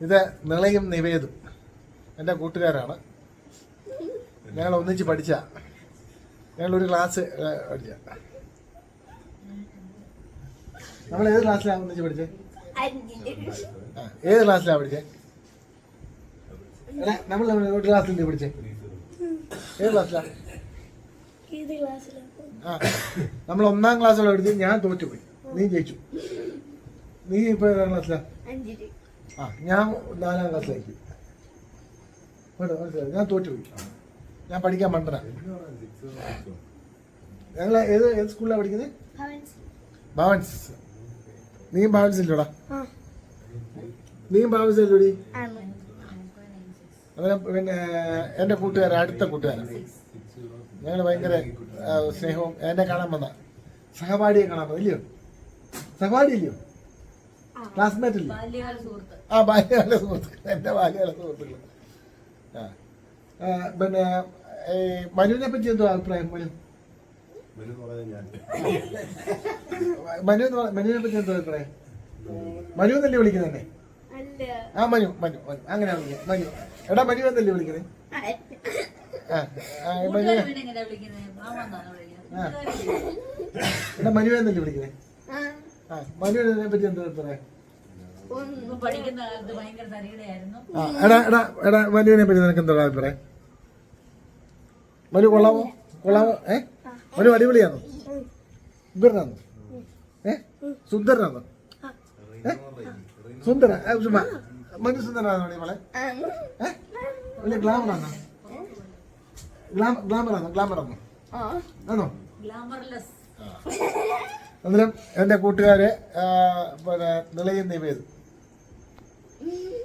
ഇത് നിളയും നിവേദും. എന്റെ കൂട്ടുകാരാണ്. ഞങ്ങൾ ഒന്നിച്ച് പഠിച്ച. ഞങ്ങളൊരു ക്ലാസ് പഠിച്ച. നമ്മൾ ഏത് ക്ലാസ്സിലാണ് ഒന്നിച്ച് പഠിച്ചേ? ഏത് ക്ലാസ്സിലാണ് പഠിച്ചേ? അല്ല നമ്മൾ ഒരു ക്ലാസ്സിൽ പഠിച്ചേ? ഏത് ക്ലാസ്സിലാണ് ഏത് ക്ലാസ്സിലാണ് ആ നമ്മൾ ഒന്നാം ക്ലാസ്സിലാണ് പഠിച്ചത്. ഞാൻ തോറ്റുപോയി. നീ ജയിച്ചു. നീ ഇപ്പൊ ഏതാം ക്ലാസ്സിലാണ് ആ ഞാൻ നാലാം ക്ലാസ്സിലേക്ക്. മനസ്സിലായോ? ഞാൻ തോറ്റുപോയി ഞാൻ പഠിക്കാൻ മണ്ടന. ഞങ്ങൾ ഏത് ഏത് സ്കൂളിലാണ് പഠിക്കുന്നത് ഭവൻസ്. നീ ഭവൻസ് ഇല്ലടാ? നീയും ഭവൻസ് ഇല്ലടി? അങ്ങനെ പിന്നെ എന്റെ കൂട്ടുകാരൻ അടുത്ത കൂട്ടുകാരാണ് ഞങ്ങൾ ഭയങ്കര സ്നേഹവും എന്നെ കാണാൻ വന്ന. സഹപാഠിയെ കാണാൻ ഇല്ലയോ? സഹപാഠി ഇല്ലയോ? ക്ലാസ്മേറ്റ് ഇല്ല? ആ ബാല്യകാല സുഹൃത്തുക്കൾ എന്റെ ബാല്യകാല സുഹൃത്തുക്കൾ. ആ. പിന്നെ ഈ മനുവിനെ പറ്റി എന്തോ അഭിപ്രായം? മനു? മനു എന്ന് പറ- മനുവിനെ പറ്റി എന്തോ അഭിപ്രായം? മനു എന്നല്ലേ വിളിക്കുന്നത് അല്ല. ആ മനു മനു മനു. അങ്ങനെ വിളിക്കുന്നത്. മനു. എടാ മനു എന്നല്ലേ വിളിക്കുന്നത് ആ ആ മനു കൂട്ടുകാരെ പിന്നെ എങ്ങനെയാ വിളിക്കുന്നത് വിളിക്കുന്നത്. ആ. കൂട്ടുകാരെ എടാ മനു എന്നല്ലേ വിളിക്കുന്നത് ആ. ആ മനുവിനെ പറ്റി എന്തോ അഭിപ്രായം? എടാ എടാ എടാ മനുവിനെ പറ്റി നിനക്ക് എന്താ അഭിപ്രായം? വലു കൊള്ളാമോ കൊള്ളാമോ ഏ? വലു അടിപൊളിയാണോ സുന്ദരനാണോ ഏ? സുന്ദരനാണോ ഏ? സുന്ദര മനു സുന്ദരനാണോ മോളെ? ഏ? വലിയ ഗ്ലാമറാണോ ഗ്ലാമ ഗ്ലാമറാണോ ആണോ അന്നേരം എന്റെ കൂട്ടുകാര് പിന്നെ നിളയും നിവേദും Mm-hmm.